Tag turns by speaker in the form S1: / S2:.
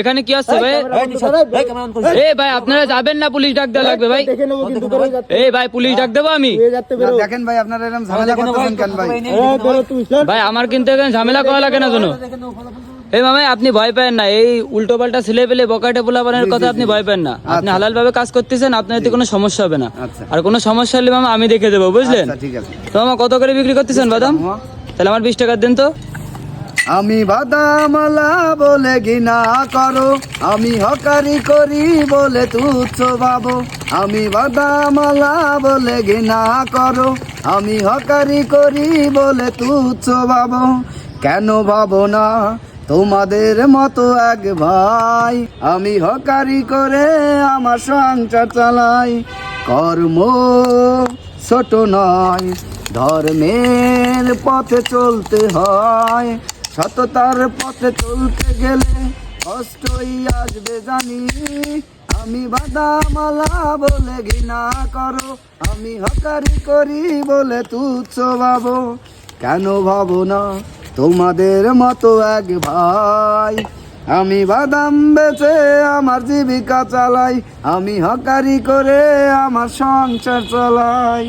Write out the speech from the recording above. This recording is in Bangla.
S1: এখানে কি হচ্ছে ভাই? এই ভাই আপনারা যাবেন না পুলিশ ডাক দেওয়া লাগবে ভাই। এই ভাই পুলিশ ডাক দেবো আমি।
S2: দেখেন ভাই আপনারা এরকম ঝামেলা করতেছেন কেন ভাই?
S3: এই বেরো তুই স্যার
S1: ভাই আমার কিন্তু এখানে ঝামেলা করা লাগে না জানো এই মামাই আপনি ভয় পাবেন না। এই উল্টো পাল্টা ছেলে পেলে বকাটে পোলাপানের কথা আপনি ভয় পাবেন না। আপনি হালাল ভাবে কাজ করতেছেন আপনার এতে কোনো সমস্যা হবে না।
S2: আচ্ছা।
S1: আর কোনো সমস্যা হলে মামা আমি দেখে দেবো বুঝলেন?
S2: আচ্ছা
S1: তো মামা কত করে বিক্রি করতেছেন বাদাম? তাহলে আমার বিশ টাকা দেন তো।
S2: আমি বাদামালা বলে ঘৃণা করো, আমি হকারি করি বলে তুচ্ছ ভাবো। আমি বাদামালা বলে ঘৃণা করো, আমি হকারি করি বলে তুচ্ছ ভাবো। কেন ভাবো না, তোমাদের মতো এক ভাই, আমি হকারি করে আমার সংসার চালাই। কর্ম ছোট নয়, ধর্মের পথে চলতে হয়। সততার পথে চলতে গেলে কষ্টই আসবে জানি। আমি বাদামালা বলে ঘৃণা করো, আমি হকারি করি বলে তুচ্ছ ভাবো। কেন ভাবো না? তোমাদের মতো এক ভাই। আমি বাদাম বেচে আমার জীবিকা চালাই, আমি হকারি করে আমার সংসার চালাই।